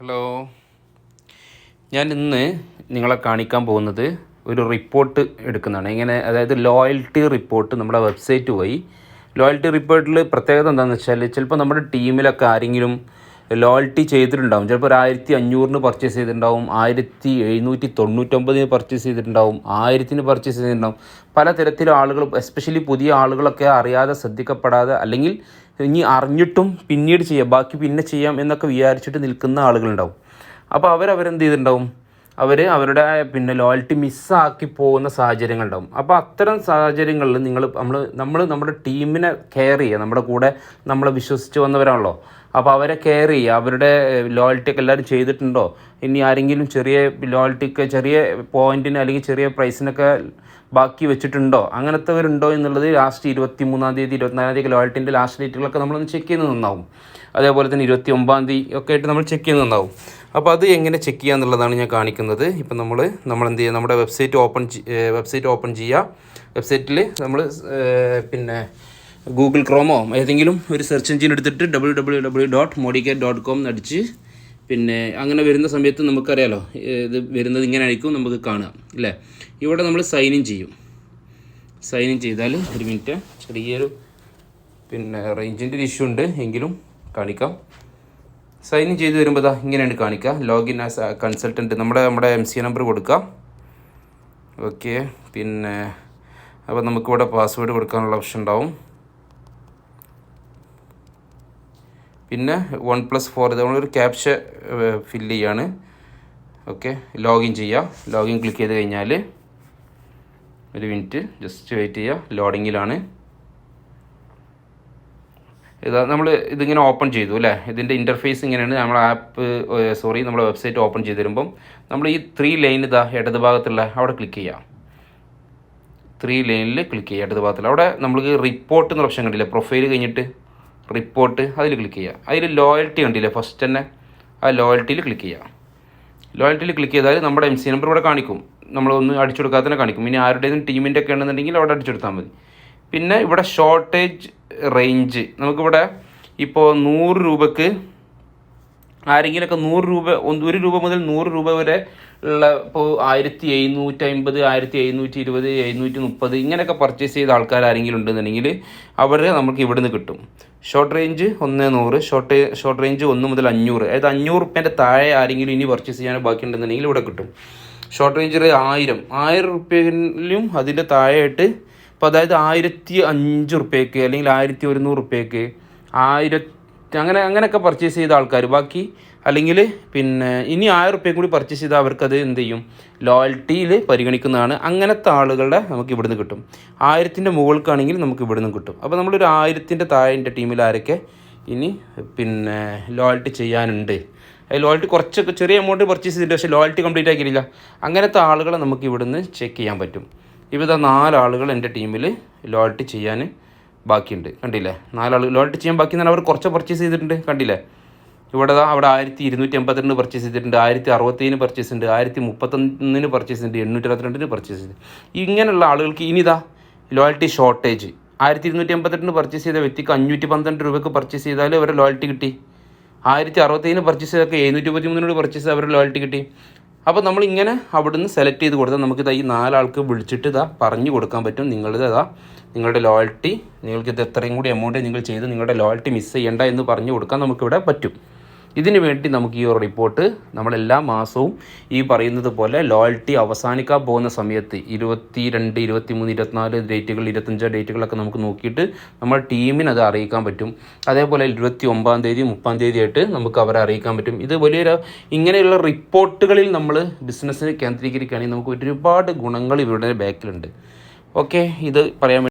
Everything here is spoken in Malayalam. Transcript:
ഹലോ ഞാൻ ഇന്ന് നിങ്ങളെ കാണിക്കാൻ പോകുന്നത് ഒരു റിപ്പോർട്ട് എടുക്കുന്നതാണ്. ഇങ്ങനെ അതായത് ലോയൽറ്റി റിപ്പോർട്ട് നമ്മുടെ വെബ്സൈറ്റ് പോയി. ലോയൽറ്റി റിപ്പോർട്ടിൽ പ്രത്യേകത എന്താണെന്ന് വെച്ചാൽ ചിലപ്പോൾ നമ്മുടെ ടീമിലൊക്കെ ആരെങ്കിലും ലോയൽറ്റി ചെയ്തിട്ടുണ്ടാവും. ചിലപ്പോൾ ഒരു ആയിരത്തി അഞ്ഞൂറിന് പർച്ചേസ് ചെയ്തിട്ടുണ്ടാവും ആയിരത്തി എഴുന്നൂറ്റി തൊണ്ണൂറ്റൊമ്പതിന് പർച്ചേസ് ചെയ്തിട്ടുണ്ടാവും ആയിരത്തിന് പർച്ചേസ് ചെയ്തിട്ടുണ്ടാവും. പല തരത്തിലും ആളുകൾ എസ്പെഷ്യലി പുതിയ ആളുകളൊക്കെ അറിയാതെ ശ്രദ്ധിക്കപ്പെടാതെ അല്ലെങ്കിൽ ഇനി അറിഞ്ഞിട്ടും പിന്നീട് ചെയ്യാം ബാക്കി പിന്നെ ചെയ്യാം എന്നൊക്കെ വിചാരിച്ചിട്ട് നിൽക്കുന്ന ആളുകളുണ്ടാവും. അപ്പോൾ അവരവരെന്ത് ചെയ്തിട്ടുണ്ടാവും? അവർ അവരുടെ പിന്നെ ലോയൽറ്റി മിസ്സാക്കി പോകുന്ന സാഹചര്യങ്ങളുണ്ടാവും. അപ്പോൾ അത്തരം സാഹചര്യങ്ങളിൽ നിങ്ങൾ നമ്മൾ നമ്മൾ നമ്മുടെ ടീമിനെ കെയർ ചെയ്യുക. നമ്മുടെ കൂടെ നമ്മളെ വിശ്വസിച്ച് വന്നവരാണല്ലോ. അപ്പോൾ അവരെ കെയർ ചെയ്യുക. അവരുടെ ലോയൽറ്റി ഒക്കെ എല്ലാവരും ചെയ്തിട്ടുണ്ടോ? ഇനി ആരെങ്കിലും ചെറിയ ലോയൽറ്റിക്ക് ചെറിയ പോയിന്റിന് അല്ലെങ്കിൽ ചെറിയ പ്രൈസിനൊക്കെ ബാക്കി വെച്ചിട്ടുണ്ടോ? അങ്ങനത്തെവരുണ്ടോ എന്നുള്ളത് ലാസ്റ്റ് ഇരുപത്തി മൂന്നാം തീയതി ഇരുപത്തിനാലാം തീയതി ലോയൽറ്റിന്റെ ലാസ്റ്റ് ഡേറ്റുകളൊക്കെ നമ്മളൊന്ന് ചെക്ക് ചെയ്യുന്നത് നന്നാവും. അതേപോലെ തന്നെ ഇരുപത്തി ഒമ്പതാം തീയതി ഒക്കെ ആയിട്ട് നമ്മൾ ചെക്ക് ചെയ്യുന്നത് നന്നാവും. അപ്പോൾ അത് എങ്ങനെ ചെക്ക് ചെയ്യുക എന്നുള്ളതാണ് ഞാൻ കാണിക്കുന്നത്. ഇപ്പം നമ്മൾ നമ്മൾ എന്ത് ചെയ്യുക നമ്മുടെ വെബ്സൈറ്റ് ഓപ്പൺ വെബ്സൈറ്റ് ഓപ്പൺ ചെയ്യുക വെബ്സൈറ്റിൽ നമ്മൾ പിന്നെ ഗൂഗിൾ ക്രോമോ ഏതെങ്കിലും ഒരു സെർച്ച് എഞ്ചിൻ എടുത്തിട്ട് W W W dot modicate dot com എന്നടിച്ച് പിന്നെ അങ്ങനെ വരുന്ന സമയത്ത് നമുക്കറിയാലോ ഇത് വരുന്നത് ഇങ്ങനെ ആയിരിക്കും നമുക്ക് കാണാം അല്ലേ ഇവിടെ നമ്മൾ സൈൻ ഇൻ ചെയ്യും. സൈൻ ഇൻ ചെയ്താൽ ഒരു മിനിറ്റ് ചെറിയൊരു പിന്നെ റേഞ്ചിന്റെ ഒരു ഇഷ്യൂ ഉണ്ട്. എങ്കിലും കാണിക്കാം. സൈൻ ഇൻ ചെയ്ത് വരുമ്പോൾ ദാ ഇങ്ങനെയാണ് കാണിക്കുക ലോഗിൻ ആസ് കൺസൾട്ടന്റ് നമ്മുടെ നമ്മുടെ എം സി നമ്പർ കൊടുക്കാം. ഓക്കെ പിന്നെ അപ്പോൾ നമുക്കിവിടെ പാസ്വേഡ് കൊടുക്കാനുള്ള ഓപ്ഷൻ ഉണ്ടാവും. പിന്നെ വൺ പ്ലസ് ഫോർ ഇത് നമ്മളൊരു ക്യാപ്ഷ ഫില്ല് ചെയ്യാണ്. ഓക്കെ ലോഗിൻ ചെയ്യുക ലോഗിൻ ക്ലിക്ക് ചെയ്ത് കഴിഞ്ഞാൽ ഒരു മിനിറ്റ് ജസ്റ്റ് വെയിറ്റ് ചെയ്യുക ലോഡിങ്ങിലാണ് ഇതാ നമ്മൾ ഇതിങ്ങനെ ഓപ്പൺ ചെയ്തു അല്ലേ? ഇതിന്റെ ഇന്റർഫേസ് ഇങ്ങനെയാണ്. നമ്മൾ ആപ്പ് സോറി നമ്മുടെ വെബ്സൈറ്റ് ഓപ്പൺ ചെയ്ത് തരുമ്പം നമ്മൾ ഈ ത്രീ ലൈൻ ഇതാ ഇടത് ഭാഗത്തുള്ള അവിടെ ക്ലിക്ക് ചെയ്യാം. ത്രീ ലൈനിൽ ക്ലിക്ക് ചെയ്യുക ഇടത് ഭാഗത്തുള്ള. അവിടെ നമുക്ക് റിപ്പോർട്ട് എന്ന ഓപ്ഷൻ കണ്ടില്ലേ? പ്രൊഫൈൽ കഴിഞ്ഞിട്ട് റിപ്പോർട്ട് അതിൽ ക്ലിക്ക് ചെയ്യുക അതിൽ ലോയൽറ്റി കണ്ടില്ലേ? ഫസ്റ്റ് തന്നെ. ആ ലോയൽറ്റിയിൽ ക്ലിക്ക് ചെയ്യുക ലോയൽറ്റിയിൽ ക്ലിക്ക് ചെയ്താൽ നമ്മുടെ എം സി നമ്പർ ഇവിടെ കാണിക്കും. നമ്മളൊന്ന് അടിച്ചു കൊടുക്കാതെ തന്നെ കാണിക്കും. ഇനി ആരുടേതും ടീമിന്റെ ഒക്കെ ഉണ്ടെന്നുണ്ടെങ്കിൽ അവിടെ അടിച്ചെടുത്താൽ മതി. പിന്നെ ഇവിടെ ഷോർട്ടേജ് റേഞ്ച് നമുക്കിവിടെ ഇപ്പോൾ നൂറ് രൂപക്ക് ആരെങ്കിലുമൊക്കെ നൂറ് രൂപ ഒരു രൂപ മുതൽ നൂറ് രൂപ വരെ ഉള്ള ഇപ്പോൾ ആയിരത്തി എഴുന്നൂറ്റി അമ്പത് ആയിരത്തി എഴുന്നൂറ്റി ഇരുപത് എഴുന്നൂറ്റി മുപ്പത് ഇങ്ങനെയൊക്കെ പർച്ചേസ് ചെയ്ത ആൾക്കാർ ആരെങ്കിലും ഉണ്ടെന്നുണ്ടെങ്കിൽ അവരെ നമുക്ക് ഇവിടെ നിന്ന് കിട്ടും. ഷോർട്ട് റേഞ്ച് ഒന്ന് നൂറ് ഷോർട്ട് ഷോർട്ട് റേഞ്ച് ഒന്ന് മുതൽ അഞ്ഞൂറ്. അതായത് അഞ്ഞൂറ് റുപ്യേന്റെ താഴെ ആരെങ്കിലും ഇനി പർച്ചേസ് ചെയ്യാൻ ബാക്കി ഉണ്ടെന്നുണ്ടെങ്കിൽ ഇവിടെ കിട്ടും. ഷോർട്ട് റേഞ്ചിൽ ആയിരം ആയിരം റുപ്യയിലും അതിന്റെ താഴെയായിട്ട് ഇപ്പോൾ അതായത് ആയിരത്തി അഞ്ച് റുപ്യക്ക് അല്ലെങ്കിൽ ആയിരത്തി ഒരുന്നൂറ് റുപ്യക്ക് ആയിരത്തി അങ്ങനെ അങ്ങനെയൊക്കെ പർച്ചേസ് ചെയ്ത ആൾക്കാർ. ബാക്കി അല്ലെങ്കിൽ പിന്നെ ഇനി ആയിരം റുപ്യ കൂടി പർച്ചേസ് ചെയ്താൽ അവർക്കത് എന്ത് ചെയ്യും? ലോയൽറ്റിയിൽ പരിഗണിക്കുന്നതാണ്. അങ്ങനത്തെ ആളുകളുടെ നമുക്ക് ഇവിടുന്ന് കിട്ടും. ആയിരത്തിന്റെ മുകൾക്കാണെങ്കിൽ നമുക്ക് ഇവിടുന്ന് കിട്ടും. അപ്പോൾ നമ്മളൊരു ആയിരത്തിന്റെ താഴെ ടീമിൽ ആരൊക്കെ ഇനി പിന്നെ ലോയൽറ്റി ചെയ്യാനുണ്ട്? ലോയൽറ്റി കുറച്ചൊക്കെ ചെറിയ എമൗണ്ട് പർച്ചേസ് ചെയ്തിട്ട് പക്ഷേ ലോയൽറ്റി കംപ്ലീറ്റ് ആക്കിയില്ല അങ്ങനത്തെ ആളുകളെ നമുക്ക് ഇവിടുന്ന് ചെക്ക് ചെയ്യാൻ പറ്റും. ഇവിടെ നാലാളുകൾ എന്റെ ടീമിൽ ലോയൽറ്റി ചെയ്യാൻ ബാക്കിയുണ്ട്. കണ്ടില്ലേ? നാലാൾ ലോയൽറ്റി ചെയ്യാൻ ബാക്കി എന്നാൽ അവർ കുറച്ച് പർച്ചേസ് ചെയ്തിട്ടുണ്ട്. കണ്ടില്ലേ? ഇവിടെ അവിടെ ആയിരത്തി ഇരുന്നൂറ്റി എൺപത്തിരണ്ട് പർച്ചേസ് ചെയ്തിട്ടുണ്ട്. ആയിരത്തി അറുപത്തേഴിന് പർച്ചേസ് ഉണ്ട്. ആയിരത്തി മുപ്പത്തൊന്നിന് പർച്ചേസ് ഉണ്ട്. എണ്ണൂറ്റി ഇരുപത്തിരണ്ടിന് പർച്ചേസ് ചെയ്ത് ഇങ്ങനെയുള്ള ആളുകൾക്ക് ഇനിതാ ലോയൽറ്റി ഷോർട്ടേജ് ആയിരത്തി ഇരുന്നൂറ്റി എൺപത്തെട്ടിന് പർച്ചേസ് ചെയ്ത വ്യക്തിക്ക് അഞ്ഞൂറ്റി പന്ത്രണ്ട് രൂപയ്ക്ക് പർച്ചേസ് ചെയ്താൽ അവരെ ലോയൽറ്റി കിട്ടി. ആയിരത്തി അറുപത്തേഴിന് പർച്ചേസ് ചെയ്തൊക്കെ എഴുന്നൂറ്റി മുപ്പത്തി മൂന്നിനോട് പർച്ചേസ് ചെയ്ത് അവരുടെ ലോയൽറ്റി കിട്ടി. അപ്പോൾ നമ്മൾ ഇങ്ങനെ അവിടുന്ന് സെലക്ട് ചെയ്ത് കൊടുത്താൽ നമുക്ക് ഇതാ ഈ നാലാൾക്ക് വിളിച്ചിട്ട് ഇതാ പറഞ്ഞു കൊടുക്കാൻ പറ്റും. നിങ്ങളുടെ ഇതാ നിങ്ങളുടെ ലോയൽറ്റി നിങ്ങൾക്ക് ഇത് എത്രയും കൂടി എമൗണ്ട് നിങ്ങൾ ചെയ്ത് നിങ്ങളുടെ ലോയൽറ്റി മിസ് ചെയ്യേണ്ട എന്ന് പറഞ്ഞു കൊടുക്കാൻ നമുക്കിവിടെ പറ്റും. ഇതിനു വേണ്ടി നമുക്ക് ഈ ഒരു റിപ്പോർട്ട് നമ്മളെല്ലാ മാസവും ഈ പറയുന്നത് പോലെ ലോയൽറ്റി അവസാനിക്കാൻ പോകുന്ന സമയത്ത് ഇരുപത്തി രണ്ട് ഇരുപത്തി മൂന്ന് ഇരുപത്തിനാല് ഡേറ്റുകൾ ഇരുപത്തഞ്ച് ഡേറ്റുകളൊക്കെ നമുക്ക് നോക്കിയിട്ട് നമ്മൾ ടീമിന് അത് അറിയിക്കാൻ പറ്റും. അതേപോലെ ഇരുപത്തി ഒമ്പതാം തീയതി മുപ്പാം തീയതി ആയിട്ട് നമുക്ക് അവരെ അറിയിക്കാൻ പറ്റും. ഇത് വലിയൊരു ഇങ്ങനെയുള്ള റിപ്പോർട്ടുകളിൽ നമ്മൾ ബിസിനസ്സിനെ കേന്ദ്രീകരിക്കുകയാണെങ്കിൽ നമുക്ക് ഒരുപാട് ഗുണങ്ങൾ ഇവരുടെ ബാക്കിലുണ്ട് ഓക്കെ ഇത് പറയാൻ